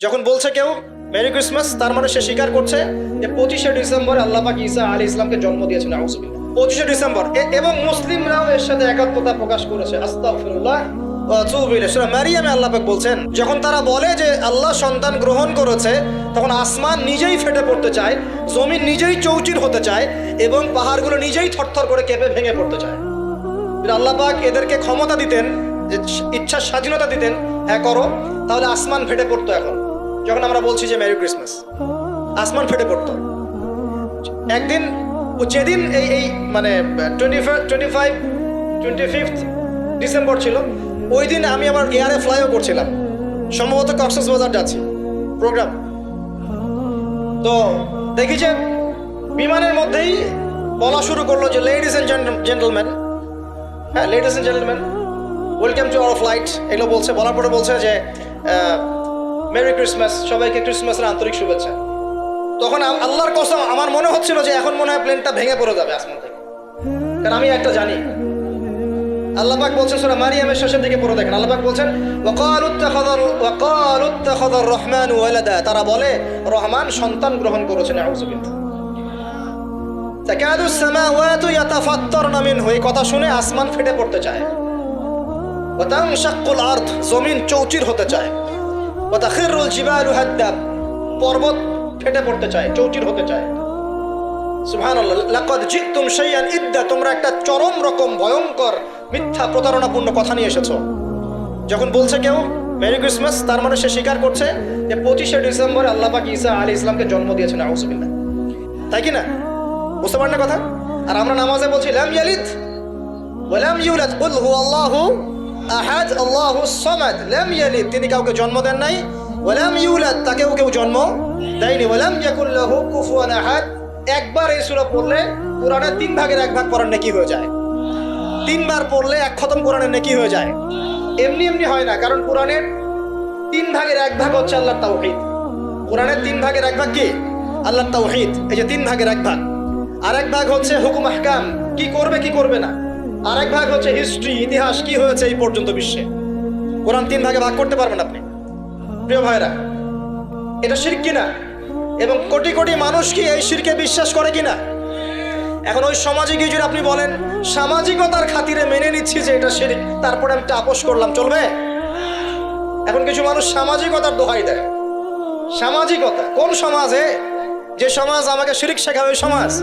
যখন বলছে কেউ মেরি ক্রিসমাস তার মানে সে স্বীকার করছে যে পঁচিশে ডিসেম্বর আল্লাহ পাক ঈসা আলী ইসলামকে জন্ম দিয়েছেন পঁচিশে ডিসেম্বর এবং মুসলিমরাও এর সাথে একাত্মতা প্রকাশ করেছে আল্লাহ বলছেন, যখন তারা বলে যে আল্লাহ সন্তান গ্রহণ করেছে, তখন আসমান নিজেই ফেটে পড়তে চায়, জমিন নিজেই চৌচির হতে চায়, এবং পাহাড়গুলো নিজেই থরথর করে কেঁপে ভেঙে পড়তে চায়। যদি আল্লাহ পাক এদেরকে ক্ষমতা দিতেন ইচ্ছার স্বাধীনতা দিতেন হ্যাঁ করো, তাহলে আসমান ফেটে পড়তো এখন। যখন আমরা বলছি যে মেরি ক্রিসমাস আসমান ফেটে পড়তো। একদিন যেদিন এই এই মানে twenty twenty five twenty fifth December ছিল, ওই দিন আমি আমার এয়ারে ফ্লাইও করছিলাম। সম্ভবত কক্সবাজার যাচ্ছি। প্রোগ্রাম তো দেখি যে বিমানের মধ্যেই বলা শুরু করল যে লেডিস এন্ড জেন্টলম্যান হ্যাঁ ladies and gentleman welcome to our flight এগুলো বলছে, বলার পরে বলছে যে মেরি ক্রিসমাস সবাইকে ক্রিসমাসের আন্তরিক শুভেচ্ছা। তখন আল্লাহর কসম, আমার মনে হচ্ছিল যে এখন মনে হয় প্লেনটা ভেঙে পড়ে যাবে আসমান থেকে। কারণ আমি একটা জানি। আল্লাহ পাক বলছেন সূরা মারিয়ামের শেষের দিকে পড়ে দেখেন। আল্লাহ পাক বলছেন ইত্তাখাযার ওয়ালাদা। তারা বলে, রহমান সন্তান গ্রহণ করেছেন এই কথা শুনে আসমান ফেটে পড়তে চায়। জমিন চৌচির হতে চায়। পর্বত ফেটে পড়তে চায়, চৌচির হতে চায়। তোমরা একটা চরম রকম ভয়ঙ্কর মিথ্যা প্রতারণাপূর্ণ কথা নিয়ে যখন বলছে কেউ, মেরি ক্রিসমাস, তার মানে সে স্বীকার করছে যে পঁচিশে ডিসেম্বর আল্লাহ পাক ঈসা আলী ইসলামকে জন্ম দিয়েছেন আউজুবিল্লাহ তাই কি না? বুঝতে পারেন না কথা? আর আমরা নামাজে বলছি ইয়ালিদ ওয়ালাম আহাদ আল্লাহু সামাদ, লাম ইয়ালিদ, তিনি কাউকে জন্ম দেন নাই। ওয়ালাম ইউলাদ, তাকেও কেউ জন্ম দেয়নি। ওয়ালাম ইয়াকুল লাহু কুফুয়ান আহাদ। একবার এই সূরা পড়লে কোরআনের তিন ভাগের এক ভাগ পড়ার নেকি হয়ে যায়। তিনবার পড়লে এক খতম কোরআনের নেকি হয়ে যায়। এমনি এমনি হয় না, কারণ কোরআনের তিন ভাগের এক ভাগ হচ্ছে আল্লাহর তাওহীদ। কোরআনের তিন ভাগের এক ভাগ কি? আল্লাহর তাওহীদ। এই যে তিন ভাগের এক ভাগ। আরেক ভাগ হচ্ছে হুকুম আহকাম কি করবে কি করবে না? আরেক ভাগ হচ্ছে হিস্ট্রি ইতিহাস, কি হয়েছে এই পর্যন্ত বিশ্বে। কোরআন তিন ভাগে ভাগ করতে পারবেন আপনি। প্রিয় ভাইরা এটা শিরক কিনা? এবং কোটি কোটি মানুষ কি এই শিরকে বিশ্বাস করে কিনা? এখন ওই সমাজে গিয়ে যদি আপনি বলেন, সামাজিকতার খাতিরে মেনে নিচ্ছি যে এটা শিরিক, তারপরে আমি আপোষ করলাম, চলবে? এখন কিছু মানুষ সামাজিকতার দোহাই দেয়। সামাজিকতা, কোন সমাজে? যে সমাজ আমাকে শিরিক শেখাবে ওই সমাজ।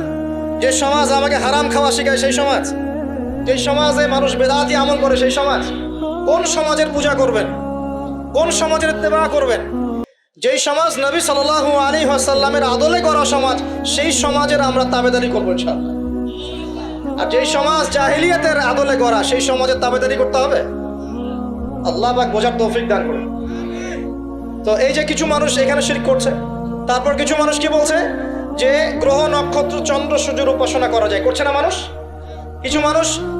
যে সমাজ আমাকে হারাম খাওয়া শেখায়, সেই সমাজ। যে সমাজে মানুষ বেদাতি আমল করে, সেই সমাজ কোন সমাজের পূজা করবেন? কোন সমাজের ইত্তেবা করবেন? যেই সমাজ নবী সাল্লাল্লাহু আলাইহি ওয়াসাল্লামের আদলে করা সমাজ, সেই সমাজের আমরা তাবেদারি করব ইনশাআল্লাহ। আর যেই সমাজ জাহিলিয়াতের আদলে করা, সেই সমাজের তাবেদারি করতে হবে? আল্লাহ পাক বোঝার তৌফিক দান করুন। তো এই যে কিছু মানুষ এখানে শির করছে, তারপর কিছু মানুষ কি বলছে? যে গ্রহ নক্ষত্র চন্দ্র সূর্যের উপাসনা করা যায়। করছে না মানুষ? কিছু মানুষ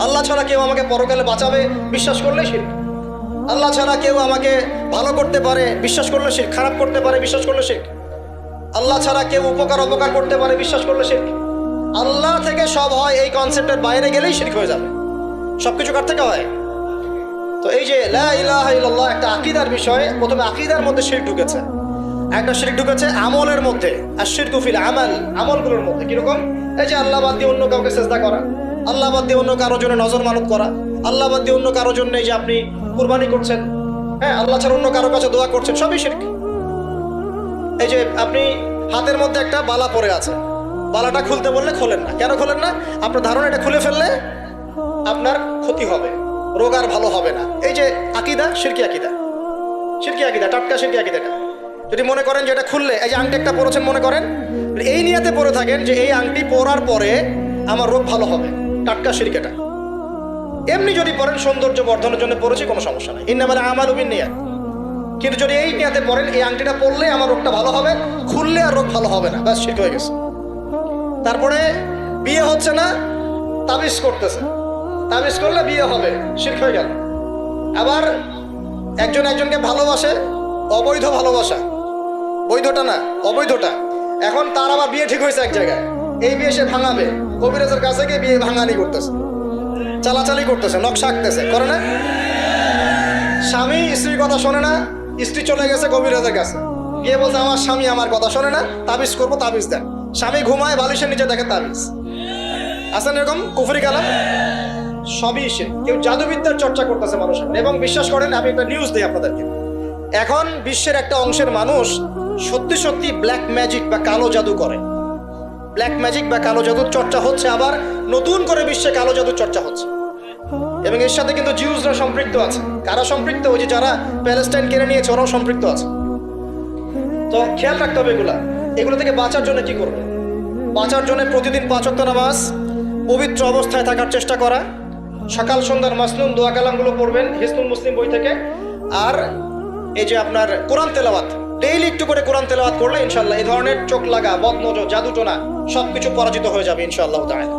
আল্লাহ ছাড়া কেউ আমাকে পরকালে বাঁচাবে? বিশ্বাস করলে শির্ক। আল্লাহ ছাড়া কেউ আমাকে ভালো করতে পারে? বিশ্বাস করলে শির্ক। খারাপ করতে পারে? বিশ্বাস করলে শির্ক। আল্লাহ ছাড়া কেউ উপকার, অপকার করতে পারে? বিশ্বাস করলে শির্ক। আল্লাহ থেকে সব হয় এই কনসেপ্টের বাইরে গেলেই শির্ক হয়ে যাবে। সব কিছু কার থেকে হয়? তো এই যে ইল্লাল্লাহ একটা আকিদার বিষয়ে, প্রথমে আকিদার মধ্যে শিরক ঢুকেছে। একটা শিরক ঢুকেছে আমলের মধ্যে। আর শিরকু ফিল আমাল, আমলগুলোর মধ্যে। কীরকম? এই যে আল্লাহ বাদ দিয়ে অন্য কাউকে চেষ্টা করা, আল্লাহ বাদ দিয়ে অন্য কারোর জন্য নজর মানত করা, আল্লাহ বাদ দিয়ে অন্য কারোর জন্য এই যে আপনি কুরবানি করছেন হ্যাঁ আল্লাহ ছাড়া অন্য কারোর কাছে দোয়া করছেন, সবই শিরক। এই যে আপনি হাতের মধ্যে একটা বালা পরে আছে, বালাটা খুলতে বললে খোলেন না। কেন খোলেন না? আপনার ধারণা এটা খুলে ফেললে আপনার ক্ষতি হবে, রোগ আর ভালো হবে না। এই যে আকিদা, শিরকি আকিদা। শিরকি আকিদা, টাটকা শিরকি আকিদাটা। যদি মনে করেন যে এটা খুললে, এই যে আংটি একটা পরেছেন মনে করেন এই নিয়াতে পরে থাকেন যে এই আংটি পরার পরে আমার রোগ ভালো হবে। টাটকা শিরকেটা এমনি যদি পড়েন সৌন্দর্য বর্ধনের জন্য পড়েছি কোনো সমস্যা নেই। ইন্নামালে আমার উবিন নিয়াত। কিন্তু যদি এই নিয়াতে পড়েন এই আংটিটা পরলে আমার রোগটা ভালো হবে, খুললে আর রোগ ভালো হবে না। ব্যাস, ঠিক হয়ে গেছে। তারপরে বিয়ে হচ্ছে না, তাবিজ করতেছে। তাবিজ করলে বিয়ে হবে, শির্ক হয়ে গেল। আবার একজন একজনকে ভালোবাসে, অবৈধ ভালোবাসা। বৈধটা না, অবৈধটা। এখন তার আবার বিয়ে ঠিক হয়েছে এক জায়গায়। এই বিয়ে সে ভাঙাবে। কবিরাজের কাছে গিয়ে বিয়ে ভাঙানি করতেছে। চালাচালি করতেছে, নকশা আঁকতেছে। করে না? স্বামী স্ত্রীর কথা শোনে না, স্ত্রী চলে গেছে কবিরাজের কাছে। গিয়ে বলছে, আমার স্বামী আমার কথা শোনে না, তাবিজ করব, তাবিজ দেন। স্বামী ঘুমায়, বালিশের নিচে দেখে তাবিজ। আছেন এরকম কুফরি কালাম? সবই সে। কেউ জাদুবিদ্যার চর্চা করতেছে মানুষের। এবং বিশ্বাস করেন, আমি একটা নিউজ দিই আপনাদেরকে। এখন বিশ্বের একটা অংশের মানুষ সত্যি সত্যি ব্ল্যাক ম্যাজিক বা কালো জাদু করে। ব্ল্যাক ম্যাজিক বা কালো জাদুর চর্চা হচ্ছে, আবার নতুন করে বিশ্বে কালো জাদুর চর্চা হচ্ছে। এবং এর সাথে কিন্তু জিউসরা সম্পৃক্ত আছে। কারা সম্পৃক্ত? ওই যে যারা প্যালেস্টাইন কেড়ে নিয়েছে, ওরাও সম্পৃক্ত আছে। তো খেয়াল রাখতে হবে এগুলা। এগুলো থেকে বাঁচার জন্য কি করব? বাঁচার জন্য প্রতিদিন পাঁচ ওয়াক্ত নামাজ, পবিত্র অবস্থায় থাকার চেষ্টা করা, সকাল, সন্ধ্যার মাসনুন দোয়া কালামগুলো পড়বেন হিসনুল মুসলিম বই থেকে। আর এই যে আপনার কোরআন তেলাওয়াত ডেইলি একটু করে কোরআন তেলাওয়াত করলে ইনশাল্লাহ এই ধরনের চোখ লাগা বদমজ জাদু টোনা সবকিছু পরাজিত হয়ে যাবে ইনশাআল্লাহ তাআলা।